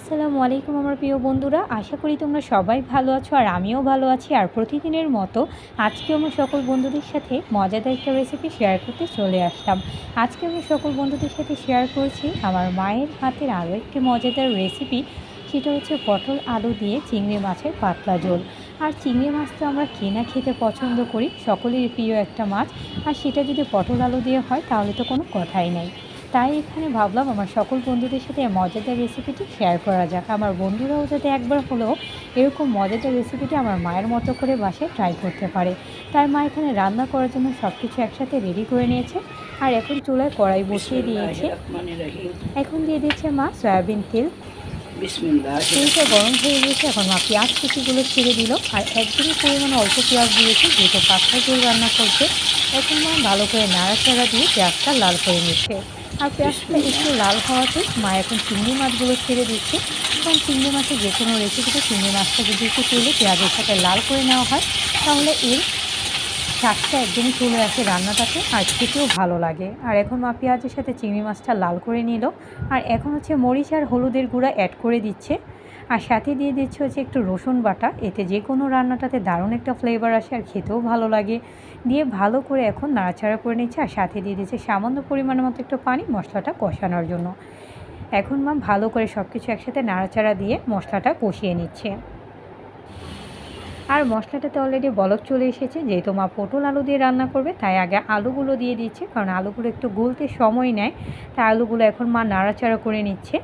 আসসালামু আলাইকুম আমার প্রিয় বন্ধুরা, আশা করি তোমরা সবাই ভালো আছো আর আমিও ভালো আছি। আর প্রতিদিনের মতো আজকে আমার সকল বন্ধুদের সাথে মজাদার একটা রেসিপি শেয়ার করতে চলে আসলাম। আজকে আমি সকল বন্ধুদের সাথে শেয়ার করছি আমার মায়ের হাতের আরও একটি মজাদার রেসিপি সেটা হচ্ছে পটল আলু দিয়ে চিংড়ি মাছের পাতলা ঝোল। আর চিংড়ি মাছ তো আমরা কেনা খেতে পছন্দ করি সকলের প্রিয় একটা মাছ। আর সেটা যদি পটল আলু দিয়ে হয়, তাহলে তো কোনো কথাই নেই। তাই এখানে ভাবলাম আমার সকল বন্ধুদের সাথে মজাদার রেসিপিটি শেয়ার করা যাক। আমার বন্ধুরাও যাতে একবার হলেও এরকম মজাদার রেসিপিটি আমার মায়ের মতো করে বাসায় ট্রাই করতে পারে। তাই মা এখানে রান্না করার জন্য সব কিছু একসাথে রেডি করে নিয়েছে। আর এখন চুলায় কড়াই বসিয়ে দিয়েছে। এখন দিয়ে দিচ্ছে মা সয়াবিন তেল। তেলটা গরম হয়ে গিয়েছে এখন মা পেঁয়াজ কুচিগুলো ছেড়ে দিল। আর একদমই পরিমাণে অল্প পেঁয়াজ দিয়েছে যেহেতু পাতলা ঝোল রান্না করছে। এখন মা ভালো করে নাড়াচাড়া দিয়ে পেঁয়াজটা লাল করে নিচ্ছে। আর পেঁয়াজটা একটু লাল হওয়াতে মা এখন চিংড়ি মাছগুলো ছেড়ে দিচ্ছে। কারণ চিংড়ি মাছের যে কোনো রেসিপিতে চিংড়ি মাছটা যদি একটু তুলে পেঁয়াজের সাথে লাল করে নেওয়া হয়, তাহলে এর স্বাদটা একদমই চলে আসে রান্নাটাতে। আর খেতেও ভালো লাগে। আর এখন মা পেঁয়াজের সাথে চিংড়ি মাছটা লাল করে নিল। আর এখন হচ্ছে মরিচ আর হলুদের গুঁড়া অ্যাড করে দিচ্ছে। আর সাথে দিয়ে দিচ্ছে হচ্ছে একটু রসুন বাটা। এতে যে কোনো রান্নাটাতে দারুণ একটা ফ্লেভার আসে আর খেতেও ভালো লাগে। দিয়ে ভালো করে এখন নাড়াচাড়া করে নিচ্ছে। আর সাথে দিয়ে দিচ্ছে সামান্য পরিমাণের মতো একটু পানি মশলাটা কষানোর জন্য। এখন মা ভালো করে সব কিছু একসাথে নাড়াচাড়া দিয়ে মশলাটা কষিয়ে নিচ্ছে। আর মশলাটাতে অলরেডি বলক চলে এসেছে, যেহেতু মা পটল আলু দিয়ে রান্না করবে, তাই আগে আলুগুলো দিয়ে দিচ্ছে, কারণ আলুগুলো একটু গলতে সময় নেয়, তাই আলুগুলো এখন মা নাড়াচাড়া করে নিচ্ছে।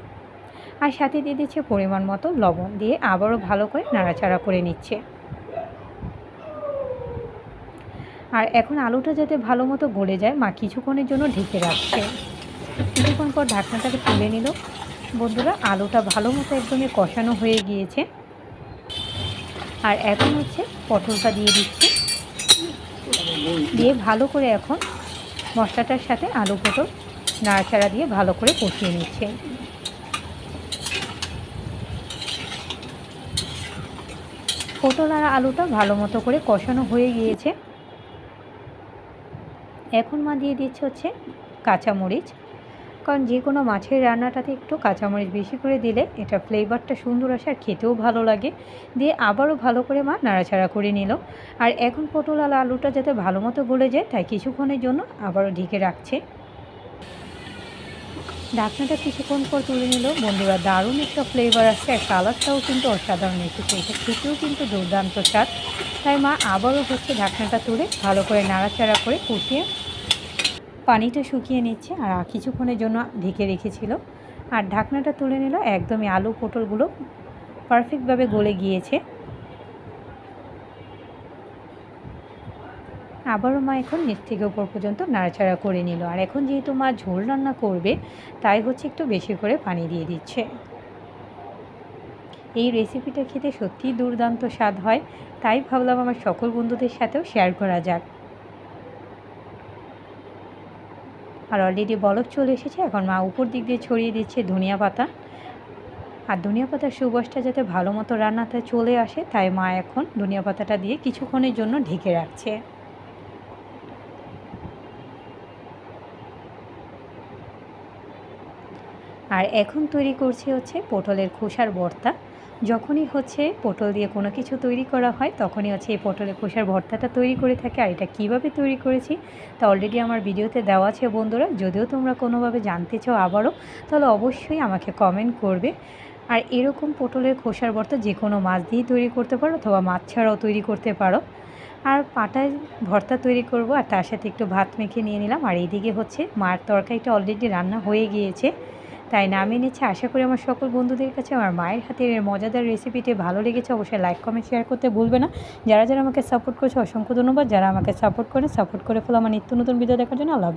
আর সাথে দিয়ে দিচ্ছে পরিমাণ মতো লবণ দিয়ে আবারও ভালো করে নাড়াচাড়া করে নিচ্ছে। আর এখন আলুটা যাতে ভালো মতো গলে যায়, মা কিছুক্ষণের জন্য ঢেকে রাখছে। কিছুক্ষণ পর ঢাকনাটাকে তুলে নিল। বন্ধুরা, আলুটা ভালো মতো একদমই কষানো হয়ে গিয়েছে। আর এখন হচ্ছে পটলটা দিয়ে দিচ্ছি। দিয়ে ভালো করে এখন মশলাটার সাথে আলু পটল নাড়াচাড়া দিয়ে ভালো করে কষিয়ে নিচ্ছে। পটল আর আলুটা ভালো মতো করে কষানো হয়ে গিয়েছে। এখন মা দিয়ে দিচ্ছে হচ্ছে কাঁচামরিচ। কারণ যে কোনো মাছের রান্নাটাতে একটু কাঁচামরিচ বেশি করে দিলে এটা ফ্লেভারটা সুন্দর আসে আর খেতেও ভালো লাগে। দিয়ে আবারও ভালো করে মা নাড়াচাড়া করে নিল। আর এখন পটল আর আলুটা যাতে ভালো মতো গলে যায়, তাই কিছুক্ষণের জন্য আবারও ঢেকে রাখছে। ঢাকনাটা কিছুক্ষণ পর তুলে নিল। বন্ধুরা, দারুণ একটা ফ্লেভার আসছে। আর কালারটাও কিন্তু অসাধারণ। এসেছে এটা খেতেও কিন্তু দুর্দান্ত স্বাদ। তাই মা আবারও হচ্ছে ঢাকনাটা তুলে ভালো করে নাড়াচাড়া করে কষিয়ে পানিটা শুকিয়ে নিচ্ছে আর কিছুক্ষণের জন্য ঢেকে রেখেছিল। আর ঢাকনাটা তুলে নিল, একদমই আলু পটলগুলো পারফেক্টভাবে গলে গিয়েছে। আবারও মা এখন নিচ থেকে ওপর পর্যন্ত নাড়াচাড়া করে নিল। আর এখন যেহেতু মা ঝোল রান্না করবে, তাই হচ্ছে একটু বেশি করে পানি দিয়ে দিচ্ছে। এই রেসিপিটা খেতে সত্যিই দুর্দান্ত স্বাদ হয়। তাই ভাবলাম আমার সকল বন্ধুদের সাথেও শেয়ার করা যাক। আর অলরেডি বলক চলে এসেছে। এখন মা উপর দিক দিয়ে ছড়িয়ে দিচ্ছে ধনিয়া পাতা। আর ধনিয়া পাতার সুবাসটা যাতে ভালো মতো রান্নাতে চলে আসে, তাই মা এখন ধনিয়া পাতাটা দিয়ে কিছুক্ষণের জন্য ঢেকে রাখছে। আর এখন তৈরি করছে হচ্ছে পটলের খোসার ভর্তা। যখনই হচ্ছে পটল দিয়ে কোনো কিছু তৈরি করা হয়, তখনই হচ্ছে এই পটলের খোসার ভর্তাটা তৈরি করে থাকে। আর এটা কীভাবে তৈরি করেছি, তা অলরেডি আমার ভিডিওতে দেওয়া আছে বন্ধুরা। যদিও তোমরা কোনোভাবে জানতে চাও আবারও, তাহলে অবশ্যই আমাকে কমেন্ট করবে। আর এরকম পটলের খোসার ভর্তা যে কোনো মাছ দিয়েই তৈরি করতে পারো, অথবা মাছ ছাড়াও তৈরি করতে পারো। আর পাটায় ভর্তা তৈরি করব, আর তার সাথে একটু ভাত মেখে নিয়ে নিলাম। আর এইদিকে হচ্ছে মার তরকারিটা অলরেডি রান্না হয়ে গিয়েছে। তাই নামিয়ে নিচ্ছে। আশা করি আমার সকল বন্ধুদের কাছে আমার মায়ের হাতের মজাদার রেসিপিটি ভালো লেগেছে। অবশ্যই লাইক কমেন্ট শেয়ার করতে ভুলবে না। যারা যারা আমাকে সাপোর্ট করছে, অসংখ্য ধন্যবাদ। যারা আমাকে সাপোর্ট করে সাপোর্ট করে ফেলো আমার নিত্য নতুন ভিডিও দেখার জন্য। আল্লাহ।